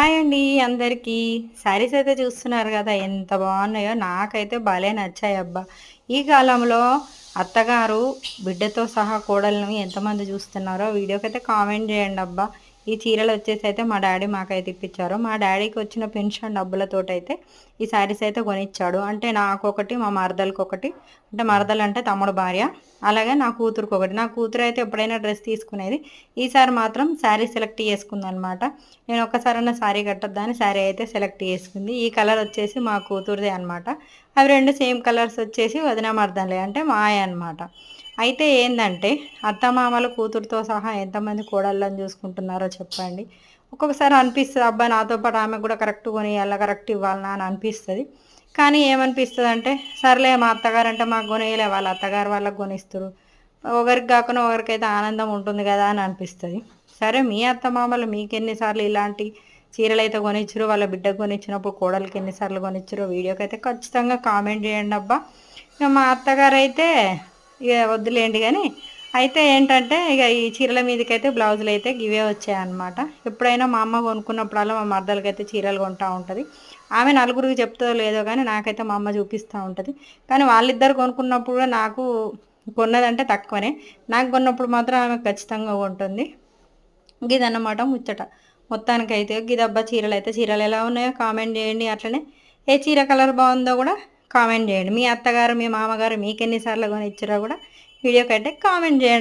Hi అండి అందరికీ. శారీస్ అయితే చూస్తున్నారు కదా ఎంత బాగున్నాయో నాకైతే భలే నచ్చాయి అబ్బా. ఈ కాలంలో అత్తగారు బిడ్డతో సహా కోడలను ఎంతమంది చూస్తున్నారో వీడియోకి అయితే కామెంట్ చేయండి అబ్బా. ఈ చీరలు వచ్చేసి అయితే మా డాడీ మాకైతే ఇప్పించారు. మా డాడీకి వచ్చిన పెన్షన్ డబ్బులతోటైతే ఈ శారీస్ అయితే కొనిచ్చాడు. అంటే నాకు ఒకటి మా మరదలకు ఒకటి అంటే మరదలు అంటే తమ్ముడు భార్య. అలాగే నా కూతురుకు ఒకటి నా కూతురు అయితే ఎప్పుడైనా డ్రెస్ తీసుకునేది. ఈసారి మాత్రం శారీ సెలెక్ట్ చేసుకుందనమాట. నేను ఒక్కసారైనా శారీ కట్టద్దని శారీ అయితే సెలెక్ట్ చేసుకుంది. ఈ కలర్ వచ్చేసి మా కూతురుదే అనమాట. అవి రెండు సేమ్ కలర్స్ వచ్చేసి వదిన మర్దనలే అంటే మాయ అనమాట అయితే ఏంటంటే అత్తమామల కూతురుతో సహా ఎంతమంది కోడళ్ళని చూసుకుంటున్నారో చెప్పండి. ఒక్కొక్కసారి అనిపిస్తుంది అబ్బా నాతో పాటు ఆమె కూడా కరెక్ట్ కొనియాల కరెక్ట్ ఇవ్వాలనా అని అనిపిస్తుంది. కానీ ఏమనిపిస్తుంది అంటే సర్లే మా అత్తగారు అంటే మాకు కొనియలే వాళ్ళ అత్తగారు వాళ్ళకి కొనిస్తారు. ఒకరికి కాకుండా ఒకరికైతే ఆనందం ఉంటుంది కదా అని అనిపిస్తుంది. సరే మీ అత్తమామలు మీకు ఎన్నిసార్లు ఇలాంటి చీరలు అయితే కొనిచ్చారు వాళ్ళ బిడ్డకు కొనిచ్చినప్పుడు కోడలికి ఎన్నిసార్లు కొనిచ్చారో వీడియోకి అయితే ఖచ్చితంగా కామెంట్ చేయండి అబ్బా. ఇక మా అత్తగారు అయితే ఇక వద్దులేండి కానీ అయితే ఏంటంటే ఇక ఈ చీరల మీదకి అయితే బ్లౌజులు అయితే ఇవే వచ్చాయన్నమాట. ఎప్పుడైనా మా అమ్మ కొనుక్కున్నప్పుడల్లా మా మర్దలకి అయితే చీరలు కొంటూ ఉంటుంది. ఆమె నలుగురికి చెప్తుందో లేదో కానీ నాకైతే మా అమ్మ చూపిస్తూ ఉంటుంది. కానీ వాళ్ళిద్దరు కొనుక్కున్నప్పుడు కూడా నాకు కొన్నదంటే తక్కువనే. నాకు కొన్నప్పుడు మాత్రం ఆమె ఖచ్చితంగా ఉంటుంది ఇదన్నమాట ముచ్చట. మొత్తానికైతే గిదబ్బా చీరలు అయితే చీరలు ఎలా ఉన్నాయో కామెంట్ చేయండి. అట్లనే ఏ చీర కలర్ బాగుందో కూడా కామెంట్ చేయండి. మీ అత్తగారు మీ మామగారు మీకు ఎన్నిసార్లు కొని ఇచ్చారో కూడా వీడియో కంటే కామెంట్ చేయండి.